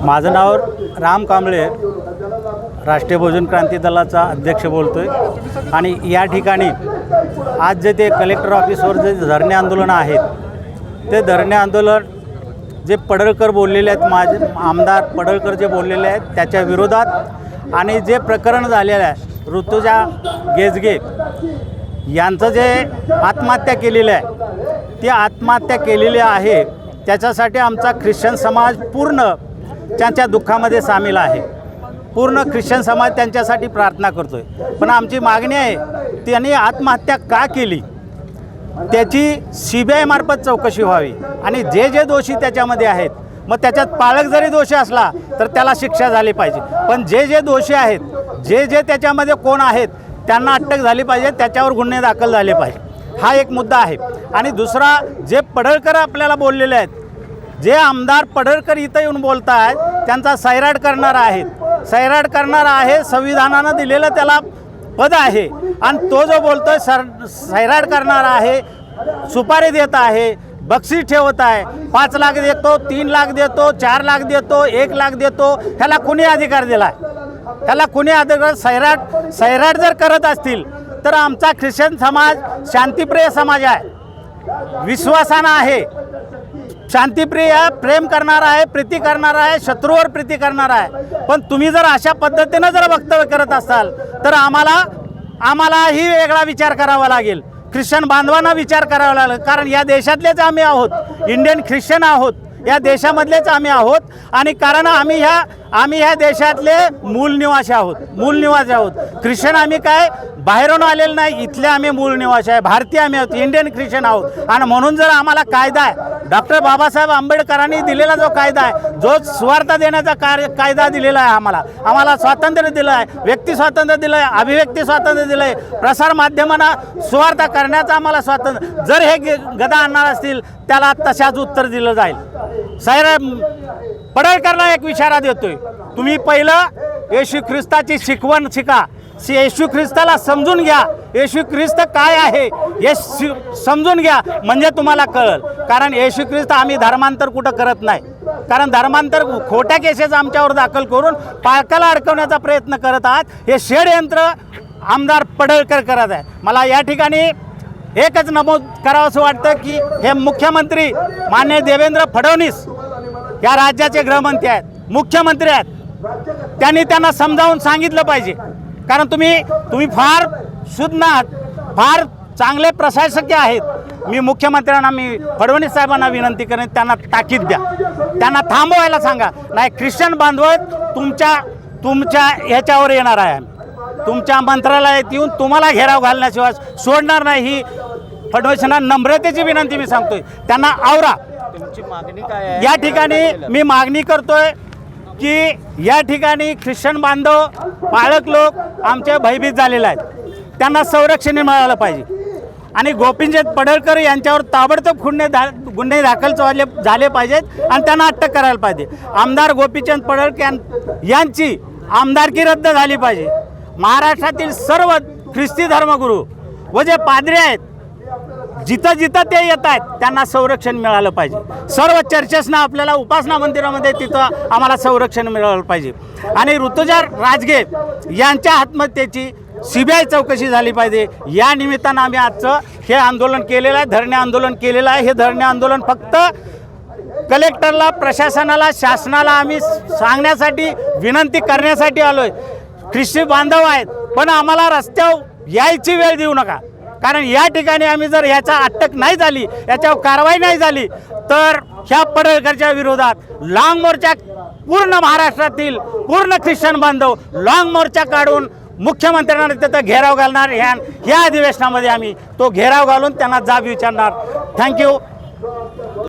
माझं नाव राम कांबळे राष्ट्रीय भोजन क्रांती दलाचा अध्यक्ष बोलतो आहे आणि या ठिकाणी आज जे ते कलेक्टर ऑफिसवर जे धरणे आंदोलन आहेत ते धरणे आंदोलन जे पडळकर बोललेले आहेत माझे आमदार पडळकर जे बोललेले आहेत त्याच्या विरोधात आणि जे प्रकरण झालेलं आहे ऋतुजा गेजगे यांचं जे आत्महत्या केलेलं आहे ती आत्महत्या केलेली आहे त्याच्यासाठी आमचा ख्रिश्चन समाज पूर्ण त्यांच्या दुःखामध्ये सामील आहे. पूर्ण ख्रिश्चन समाज त्यांच्यासाठी प्रार्थना करतो आहे पण आमची मागणी आहे त्यांनी आत्महत्या का केली? त्याची सी बी आयमार्फत चौकशी व्हावी. आणि जे जे दोषी त्याच्यामध्ये आहेत मग त्याच्यात पालक जरी दोषी असला तर त्याला शिक्षा झाली पाहिजे. पण जे जे दोषी आहेत जे जे त्याच्यामध्ये कोण आहेत त्यांना अटक झाली पाहिजे त्याच्यावर गुन्हे दाखल झाले पाहिजे. हा एक मुद्दा आहे. आणि दुसरा जे पडळकर आपल्याला बोललेले आहेत जे आमदार पडळकर इथं येऊन बोलत आहेत त्यांचा सैराट करणारा आहेत सैराट करणारा आहे संविधानानं दिलेलं त्याला पद आहे. आणि तो जो बोलतोय सर सैराट करणारा आहे सुपारी देत आहे बक्षीस ठेवत आहे. पाच लाख देतो तीन लाख देतो चार लाख देतो एक लाख देतो ह्याला कुणी अधिकार दिला आहे त्याला कुणी अधिकार सैराट सैराट जर करत असतील तर आमचा ख्रिश्चन समाज शांतिप्रिय समाज आहे. विश्वासानं आहे. शांतिप्रिय प्रेम करणारा आहे प्रीती करणारा आहे शत्रूवर प्रीती करणारा आहे. पण तुम्ही जर अशा पद्धतीनं जर वक्तव्य करत असाल तर आम्हाला आम्हालाही वेगळा विचार करावा लागेल. ख्रिश्चन बांधवांना विचार करावा लागेल. कारण या देशातलेच आम्ही आहोत. इंडियन ख्रिश्चन आहोत. या देशामधलेच आम्ही आहोत. आणि कारण आम्ही ह्या आम्ही ह्या देशातले मूल निवासी आहोत. मूल निवासी आहोत. ख्रिश्चन आम्ही काय? बाहेरून आलेलं नाही. इथले आम्ही मूळ निवासी आहे. भारतीय आम्ही आहोत. इंडियन ख्रिश्चन आहोत. आणि म्हणून जर आम्हाला कायदा आहे डॉक्टर बाबासाहेब आंबेडकरांनी दिलेला जो कायदा आहे जो स्वार्थ देण्याचा कार्य कायदा दिलेला आहे आम्हाला. आम्हाला स्वातंत्र्य दिलं आहे व्यक्ती स्वातंत्र्य दिलं आहे अभिव्यक्ती स्वातंत्र्य दिलं आहे प्रसारमाध्यमांना स्वार्थ करण्याचं आम्हाला स्वातंत्र्य जर हे गदा आणणार असतील त्याला तशाच उत्तर दिलं जाईल. साहेब पडळकरला एक विचारा देतोय. तुम्ही पहिलं येशू ख्रिस्ताची शिकवण शिका. येशू ख्रिस्ताला समजून घ्या. येशू ख्रिस्त काय आहे हे समजून घ्या. म्हणजे तुम्हाला कळल. कारण येशू ख्रिस्त आम्ही धर्मांतर कुठं करत नाही. कारण धर्मांतर खोट्या केसेस आमच्यावर दाखल करून पालकाला अडकवण्याचा प्रयत्न करत आहात. हे षडयंत्र आमदार पडळकर करत आहे मला या ठिकाणी एकच नमूद करावं असं वाटतं की हे मुख्यमंत्री मान्य देवेंद्र फडणवीस या राज्याचे गृहमंत्री आहेत. मुख्यमंत्री आहेत. त्यांनी त्यांना समजावून सांगितलं पाहिजे. कारण तुम्ही तुम्ही फार शुद्ध आहात फार चांगले प्रशासकीय आहेत. मी मुख्यमंत्र्यांना मी फडणवीस साहेबांना विनंती करेन त्यांना ताकीद द्या. त्यांना थांबवायला सांगा. नाही ख्रिश्चन बांधव तुमच्या तुमच्या ह्याच्यावर येणार आहे तुमच्या मंत्रालयात येऊन तुम्हाला घेराव घालण्याशिवाय सोडणार नाही ही फडणवीसांना नम्रतेची विनंती मी सांगतोय. त्यांना आवरा. तुमची मागणी काय आहे? या ठिकाणी मी मागणी करतोय की या ठिकाणी ख्रिश्चन बांधव पाळक लोक आमचे भयभीत झालेले आहेत. त्यांना संरक्षण मिळालं पाहिजे. आणि गोपीचंद पडळकर यांच्यावर ताबडतोब गुन्हे दा गुन्हे दाखल झाले झाले पाहिजेत आणि त्यांना अटक करायला पाहिजे. आमदार गोपीचंद पडळकर यां- यांची आमदारकी रद्द झाली पाहिजे. महाराष्ट्रातील सर्व ख्रिस्ती धर्मगुरू व जे पादरे आहेत जिथं जिथं ते येत आहेत त्यांना संरक्षण मिळालं पाहिजे. सर्व चर्चेसना आपल्याला उपासना मंदिरामध्ये तिथं आम्हाला संरक्षण मिळालं पाहिजे. आणि ऋतुजा राजगे यांच्या आत्महत्येची सी बी आय चौकशी झाली पाहिजे. या निमित्तानं आम्ही आजचं हे आंदोलन केलेलं आहे धरणे आंदोलन केलेलं आहे. हे धरणे आंदोलन फक्त कलेक्टरला प्रशासनाला शासनाला आम्ही सांगण्यासाठी विनंती करण्यासाठी आलो आहे ख्रिस्ती बांधव आहेत पण आम्हाला रस्त्यावर यायची वेळ देऊ नका. कारण या ठिकाणी आम्ही जर ह्याचा अटक नाही झाली याच्यावर कारवाई नाही झाली तर ह्या पडळकरच्या विरोधात लाँग मोर्चा पूर्ण महाराष्ट्रातील पूर्ण ख्रिश्चन बांधव लाँग मोर्चा काढून मुख्यमंत्र्यांना तिथं घेराव घालणार. ह्या ह्या अधिवेशनामध्ये आम्ही तो घेराव घालून त्यांना जाब विचारणार. थँक्यू